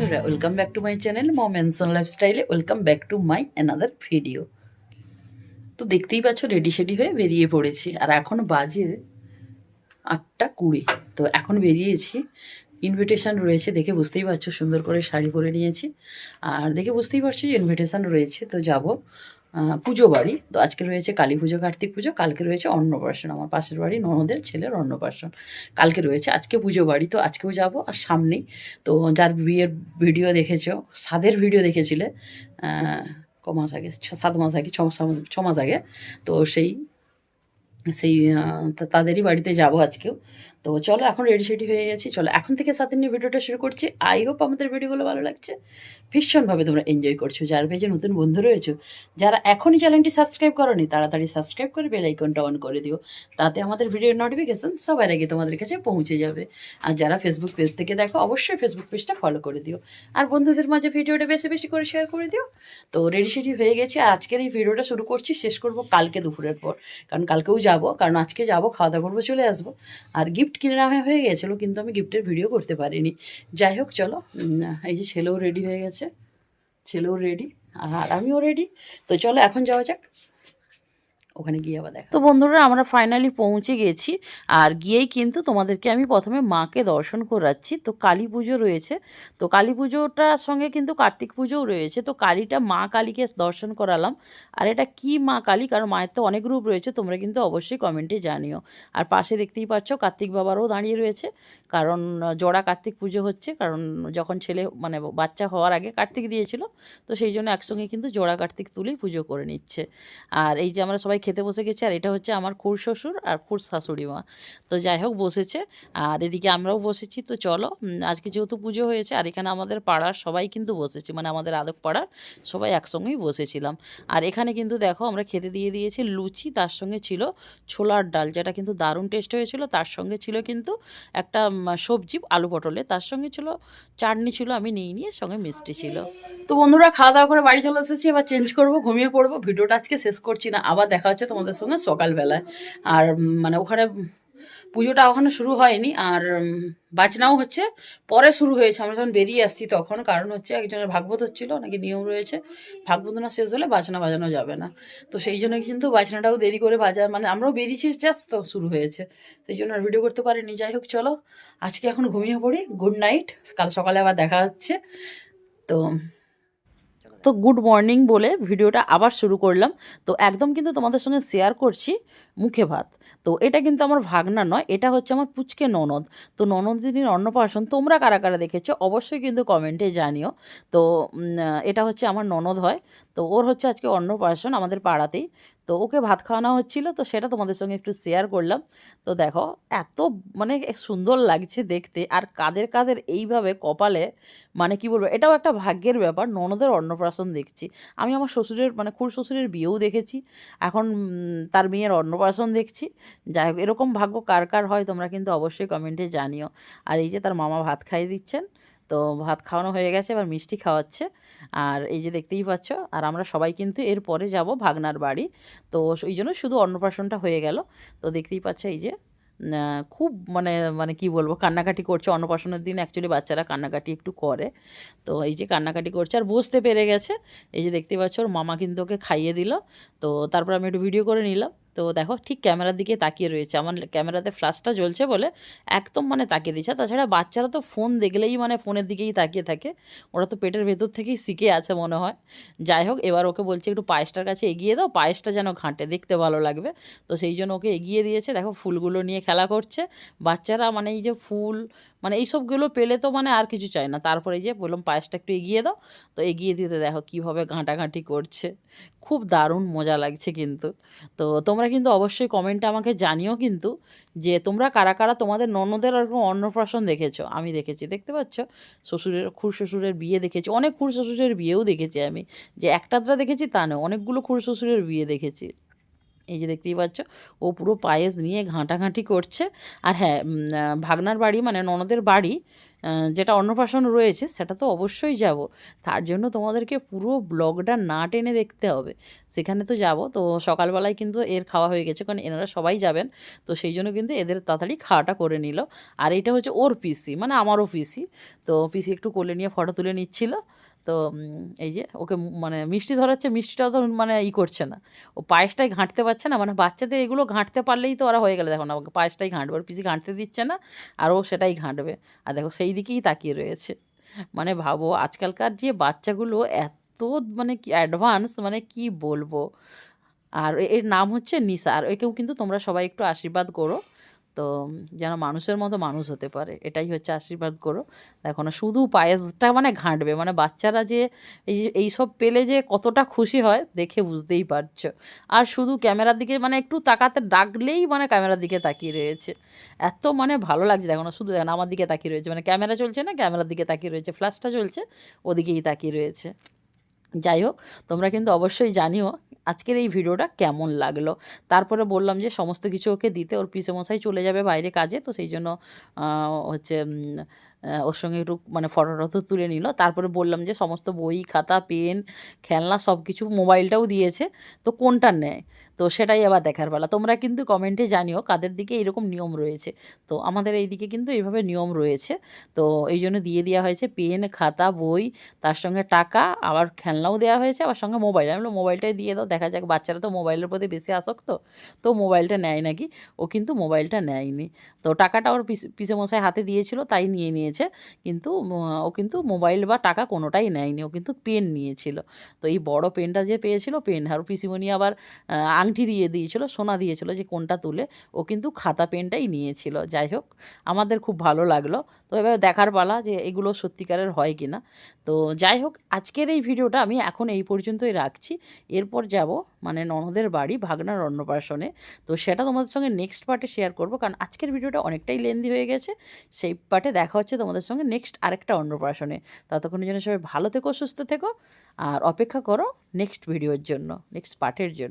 বন্ধুরা welcome back to my channel মমেনসন life লাইফস্টাইলে welcome back to my another video তো দেখতেই পাচ্ছ রেডি সেডি হয়ে বেরিয়ে পড়েছি। আর এখন বাজে আটটা কুড়ি। তো এখন বেরিয়েছি। ইনভিটেশান রয়েছে দেখে বুঝতেই পারছ, সুন্দর করে শাড়ি পরে নিয়েছি। আর দেখে বুঝতেই পারছ যে ইনভিটেশান রয়েছে, তো যাব। পুজো বাড়ি। তো আজকে রয়েছে কালী পুজো, কার্তিক পুজো, কালকে রয়েছে অন্নপ্রাশন। আমার পাশের বাড়ি ননদের ছেলের অন্নপ্রাশন। কালকে রয়েছে আজকে পুজো বাড়ি, তো আজকেও যাব আর সামনেই। তো যার বিয়ের ভিডিও দেখেছ, সাদের ভিডিও দেখেছিলে ক মাস আগে, ছ, সাত মাস আগে, ছ মাস আগে, তো সেই সেই তাদেরই বাড়িতে যাব আজকেও। তো চলো এখন রেডি সেডি হয়ে গেছি। চলো এখন থেকে সাথে নিয়ে ভিডিওটা শুরু করছি। আই হোপ আমাদের ভিডিওগুলো ভালো লাগছে। ভীষণভাবে তোমরা এনজয় করছ। যার পেজে নতুন বন্ধু রয়েছো, যারা এখনই চ্যানেলটি সাবস্ক্রাইব করনি, তাড়াতাড়ি সাবস্ক্রাইব করে বেল আইকনটা অন করে দিও। তাতে আমাদের ভিডিওর নোটিফিকেশন সবার আগে তোমাদের কাছে পৌঁছে যাবে। আর যারা ফেসবুক পেজ থেকে দেখো, অবশ্যই ফেসবুক পেজটা ফলো করে দিও। আর বন্ধুদের মাঝে ভিডিওটা বেশি বেশি করে শেয়ার করে দিও। তো রেডি সেডি হয়ে গেছে। আর আজকের এই ভিডিওটা শুরু করছি, শেষ করব কালকে দুপুরের পর। কারণ কালকেও যাব, কারণ আজকে যাব খাওয়া দাওয়া করব, চলে আসব। আর গিফট কিনে নেওয়া হয়ে গেছিল, কিন্তু আমি গিফটের ভিডিও করতে পারিনি। যাই হোক, চলো এই যে ছেলেও রেডি হয়ে গেছে, ছেলেও রেডি আর আমিও রেডি তো চলো, এখন যাওয়া যাক। ওখানে গিয়ে আবার দেখা তো বন্ধুরা আমরা ফাইনালি পৌঁছে গেছি। আর গিয়েই কিন্তু তোমাদেরকে আমি প্রথমে মাকে দর্শন করাচ্ছি। তো কালী পুজো রয়েছে। তো কালী পুজোটার সঙ্গে কিন্তু কার্তিক পুজোও রয়েছে। তো কালীটা মা কালীকে দর্শন করালাম। আর এটা কি মা কালী? কারণ মায়ের তো অনেক রূপ রয়েছে। তোমরা কিন্তু অবশ্যই কমেন্টে জানিও। আর পাশে দেখতেই পাচ্ছ কার্তিক বাবারও দাঁড়িয়ে রয়েছে। কারণ জোড়া কার্তিক পুজো হচ্ছে। কারণ যখন ছেলে মানে বাচ্চা হওয়ার আগে কার্তিক দিয়েছিল তো সেই জন্য একসঙ্গে কিন্তু জোড়া কার্তিক তুলেই পুজো করে নিচ্ছে। আর এই যে আমরা সবাই খেতে বসে গেছি, আর এটা হচ্ছে আমার খুর শ্বশুর আর খুর শাশুড়ি মা। তো যাই হোক, বসেছে। আর এদিকে আমরাও বসেছি। তো চলো আজকে যেহেতু পুজো হয়েছে, আর এখানে আমাদের পাড়ার সবাই কিন্তু বসেছে মানে আমাদের আদক পাড়ার সবাই একসঙ্গেই বসেছিলাম। আর এখানে কিন্তু দেখো, আমরা খেতে দিয়ে দিয়েছি লুচি, তার সঙ্গে ছিল ছোলার ডাল, যেটা কিন্তু দারুণ টেস্ট হয়েছিল। তার সঙ্গে ছিল কিন্তু একটা সবজি, আলু পটলে। তার সঙ্গে ছিল, চাটনি ছিল, আমি নিয়ে নিয়ে, সঙ্গে মিষ্টি ছিল। তো বন্ধুরা, খাওয়া দাওয়া করে বাড়ি চলে এসেছি। এবার চেঞ্জ করব, ঘুমিয়ে পড়ব। ভিডিওটা আজকে শেষ করছি না, আবার দেখা তোমাদের সঙ্গে সকালবেলায়। আর মানে ওখানে পুজোটা ওখানে শুরু হয়নি, আর বাজনাও হচ্ছে। পরে শুরু হয়েছে, আমরা যখন বেরিয়ে আসছি তখন, কারণ হচ্ছে একজনের ভাগবত হচ্ছিল, নাকি নিয়ম রয়েছে, ভাগবত না শেষ হলে বাজনা বাজানো যাবে না। তো সেই জন্য কিন্তু বাজনাটাও দেরি করে বাজা মানে আমরাও বেরিয়েছি জাস্ট তো শুরু হয়েছে। সেই জন্য আর ভিডিও করতে পারিনি। যাই হোক, চলো, আজকে এখন ঘুমিয়ে পড়ি। গুড নাইট কাল সকালে আবার দেখা হচ্ছে। তো তো গুড মর্নিং বলে ভিডিওটা আবার শুরু করলাম। তো একদম কিন্তু তোমাদের সঙ্গে শেয়ার করছি মুখে ভাত। তো এটা কিন্তু আমার ভাগনা নয়, এটা হচ্ছে আমার পুচকে ননদ। তো ননদিনীর অন্নপ্রাশন তোমরা কারা কারা দেখেছ অবশ্যই কিন্তু কমেন্টে জানিও। তো এটা হচ্ছে আমার ননদ হয়। তো ওর হচ্ছে আজকে অন্নপ্রাশন আমাদের পাড়াতেই। তো ওকে ভাত খাওয়ানো হচ্ছিল, তো সেটা তোমাদের সঙ্গে একটু শেয়ার করলাম। তো দেখো, এত মানে সুন্দর লাগছে দেখতে, আর কাদের কাদের এইভাবে কপালে মানে কি বলব, এটাও একটা ভাগ্যের ব্যাপার, ননদের অন্নপ্রাশন দেখছি। আমি আমার শ্বশুরের মানে খুর শ্বশুরের বিয়েও দেখেছি, এখন তার মেয়ের অন্নপ্রাশন দেখছি। যাই হোক, এরকম ভাগ্য কার কার হয় তোমরা কিন্তু অবশ্যই কমেন্টে জানিও। আর এই যে তার মামা ভাত খাইয়ে দিচ্ছেন তো ভাত খাওয়ানো হয়ে গেছে, এবার মিষ্টি খাওয়াচ্ছে। আর এই যে দেখতেই পাচ্ছ, আর আমরা সবাই কিন্তু এরপরে যাব ভাগনার বাড়ি। তো ওই জন্য শুধু অন্নপ্রাশনটা হয়ে গেল। তো দেখতেই পাচ্ছ এই যে খুব মানে মানে কি বলব, কান্নাকাটি করছে। অন্নপ্রাশনের দিন অ্যাকচুয়ালি বাচ্চারা কান্নাকাটি একটু করে। তো এই যে কান্নাকাটি করছে, আর বুঝতে পেরে গেছে। এই যে দেখতে পাচ্ছ, ওর মামা কিন্তু ওকে খাইয়ে দিল। তো তারপর আমি একটু ভিডিও করে নিলাম। তো দেখো, ঠিক ক্যামেরার দিকে তাকিয়ে রয়েছে। আমার ক্যামেরাতে ফ্ল্যাশটা জ্বলছে বলে একদম মানে তাকিয়ে দিচ্ছে। তাছাড়া বাচ্চারা তো ফোন দেখলেই মানে ফোনের দিকেই তাকিয়ে থাকে। ওরা তো পেটের ভেতর থেকেই শিখে আছে মনে হয়। যাই হোক, এবার ওকে বলছে, একটু পায়েসটার কাছে এগিয়ে দাও, পায়েসটা যেন ঘাঁটে, দেখতে ভালো লাগবে। তো সেই জন্য ওকে এগিয়ে দিয়েছে। দেখো, ফুলগুলো নিয়ে খেলা করছে। বাচ্চারা মানে এই যে ফুল মানে এইসবগুলো পেলে তো মানে আর কিছু চায় না। তারপরে যে বললাম পায়েসটা একটু এগিয়ে দাও। তো এগিয়ে দিতে দেখো কীভাবে ঘাঁটাঘাঁটি করছে। খুব দারুণ মজা লাগছে কিন্তু। তো তোমরা কিন্তু অবশ্যই কমেন্টে আমাকে জানিও কিন্তু যে তোমরা কারা কারা তোমাদের ননদের আর কোনো অন্নপ্রাশন দেখেছ? আমি দেখেছি, দেখতে পাচ্ছ? শ্বশুরের খুর শ্বশুরের বিয়ে দেখেছি। অনেক খুর শ্বশুরের বিয়েও দেখেছি আমি। যে একটাত্রা দেখেছি তা নয়, অনেকগুলো খুর শ্বশুরের বিয়ে দেখেছি। এই যে দেখতেই পাচ্ছ, ও পুরো পায়েস নিয়ে ঘাঁটাঘাঁটি করছে। আর হ্যাঁ ভাগনার বাড়ি মানে ননদের বাড়ি যেটা অন্নপ্রাশন রয়েছে, সেটা তো অবশ্যই যাব। তার জন্য তোমাদেরকে পুরো ব্লগটা না টেনে দেখতে হবে। সেখানে তো যাব। তো সকালবেলায় কিন্তু এর খাওয়া হয়ে গেছে, কারণ এনারা সবাই যাবেন। তো সেই জন্য কিন্তু এদের তাড়াতাড়ি খাওয়াটা করে নিল। আর এটা হচ্ছে ওর পিসি মানে আমারও পিসি। তো পিসি একটু কোলে নিয়ে ফটো তুলে নিচ্ছিল। তো এই যে ওকে মানে মিষ্টি ধরাচ্ছে মিষ্টিটা তো মানে ই করছে না। ও পায়েসটাই ঘাঁটতে পারছে না মানে বাচ্চাদের এগুলো ঘাঁটতে পারলেই তো ওরা হয়ে গেলে। দেখো না, ওকে পায়েসটাই ঘাঁটবে, ওর পিসি ঘাঁটতে দিচ্ছে না, আর ও সেটাই ঘাঁটবে। আর দেখো সেই দিকেই তাকিয়ে রয়েছে। মানে ভাবো, আজকালকার যে বাচ্চাগুলো এত মানে কি অ্যাডভান্স মানে কি বলব? আর এর নাম হচ্ছে নিশা আর একেও কিন্তু তোমরা সবাই একটু আশীর্বাদ করো। তো যেন মানুষের মতো মানুষ হতে পারে। এটাই হচ্ছে আশীর্বাদ করো। দেখো না, শুধু পায়েসটা মানে ঘাঁটবে মানে বাচ্চারা যে এই এইসব পেলে যে কতটা খুশি হয়, দেখে বুঝতেই পারছ। আর শুধু ক্যামেরার দিকে মানে একটু তাকাতে ডাকলেই মানে ক্যামেরার দিকে তাকিয়ে রয়েছে। এত মানে ভালো লাগছে, দেখো না, শুধু দেখো আমার দিকে তাকিয়ে রয়েছে। মানে ক্যামেরা চলছে না, ক্যামেরার দিকে তাকিয়ে রয়েছে, ফ্ল্যাশটা চলছে, ওদিকেই তাকিয়ে রয়েছে। যাই হোক তোমরা কিন্তু অবশ্যই জানিও আজকের এই ভিডিওটা কেমন লাগল। তারপরে বললাম যে সমস্ত কিছু ওকে দিতে, ওর মশাই চলে যাবে বাইরে কাজে, তো সেই জন্য হচ্ছে ওর সঙ্গে একটু মানে ফটো টটো তুলে নিল। তারপরে বললাম যে সমস্ত বই, খাতা, পেন, খেলনা সব কিছু মোবাইলটাও দিয়েছে, তো কোনটা নেয়? তো সেটাই আবার দেখার বেলা। তোমরা কিন্তু কমেন্টে জানিও কাদের দিকে এরকম নিয়ম রয়েছে। তো আমাদের এই দিকে কিন্তু এইভাবে নিয়ম রয়েছে। তো এই জন্য দিয়ে দেওয়া হয়েছে পেন খাতা, বই, তার সঙ্গে টাকা, আবার খেলনাও দেওয়া হয়েছে, আবার সঙ্গে মোবাইল আমি মোবাইলটাই দিয়ে দাও, দেখা যাক, বাচ্চারা তো মোবাইলের প্রতি বেশি আসক্ত, তো মোবাইলটা নেয় নাকি? ও কিন্তু মোবাইলটা নেয়নি। তো টাকাটা ওর পিস- মশাই হাতে দিয়েছিল, তাই নিয়ে নিয়েছে। কিন্তু ও কিন্তু মোবাইল বা টাকা কোনোটাই নেয়নি, ও কিন্তু পেন নিয়েছিল। তো এই বড় পেনটা যে পেয়েছিল পেন আর পিসিমণি আবার আংটি দিয়ে দিয়েছিল, সোনা দিয়েছিল যে কোনটা তুলে। ও কিন্তু খাতা, পেনটাই নিয়েছিল। যাই হোক, আমাদের খুব ভালো লাগল। তো এবার দেখার পালা যে এগুলো সত্যিকারের হয় কি না তো যাই হোক, আজকের এই ভিডিওটা আমি এখন এই পর্যন্তই রাখছি। এরপর যাব মানে ননদের বাড়ি ভাগনার অন্নপ্রাশনে তো সেটা তোমাদের সঙ্গে নেক্সট পার্টে শেয়ার করব, কারণ আজকের ভিডিওটা অনেকটাই লেন্দি হয়ে গেছে। সেই পার্টে দেখা হচ্ছে তোমাদের সঙ্গে নেক্সট আরেকটা অন্নপ্রাশনে। ততক্ষণের জন্য সবাই ভালো থেকো, সুস্থ থেকো, আর অপেক্ষা করো নেক্সট ভিডিওর জন্য নেক্সট পার্টের জন্য।